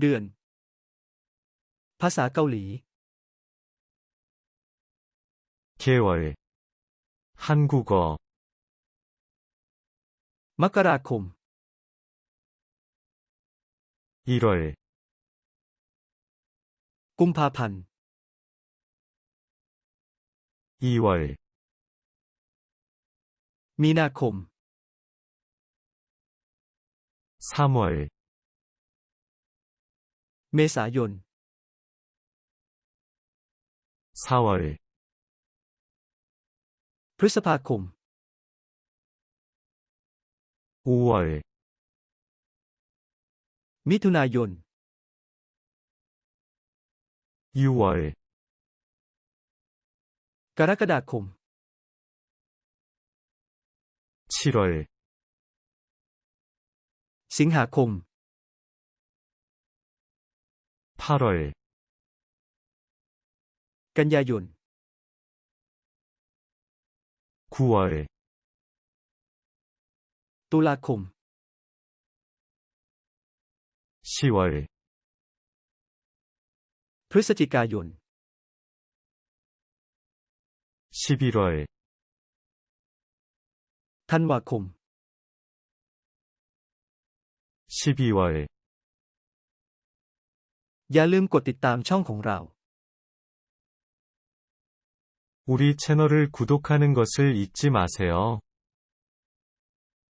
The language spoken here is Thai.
เดือน ภาษาเกาหลี 개월, 한국어, มกราคม 1월, กุมภาพันธ์ 2월, มีนาคม 3월, เมษายน 4월, พฤษภาคม 5월, มิถุนายน 6월, กรกฎาคม 7월, สิงหาคม 8월, กันยายน 9월, ตุลาคม 10월, พฤศจิกายน 11월, ธันวาคม 12월, อย่าลืมกดติดตามช่องของเรา 우리 채널을 구독하는 것을 잊지 마세요.